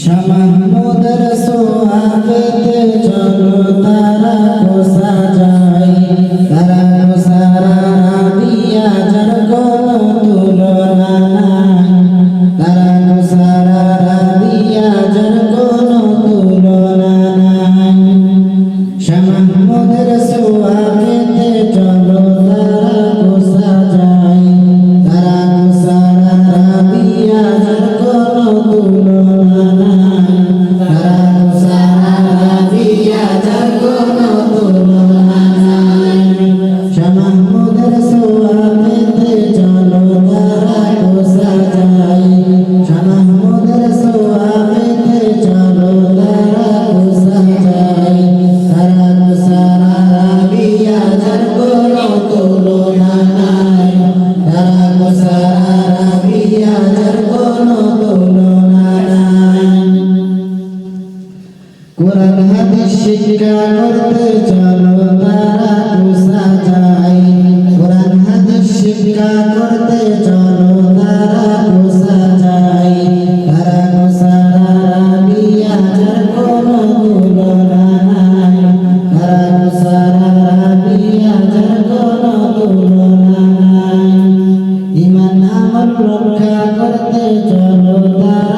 শ্যামার মদর সোহাগতে চলো তারা কোসা কোরআন, হাদিস, শিক্ষা করতে চলো তারা উষা যাই কোরআন, হাদিস, শিক্ষা করতে চলো তারা উষা যাই তারা উষা তারা বিয়া যার কোনো তুলনা নাই। তারা উষা তারা বিয়া যার কোনো তুলনা নাই। ইমান আমল রক্ষা করতে চলো তারা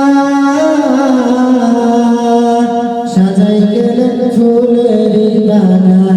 banana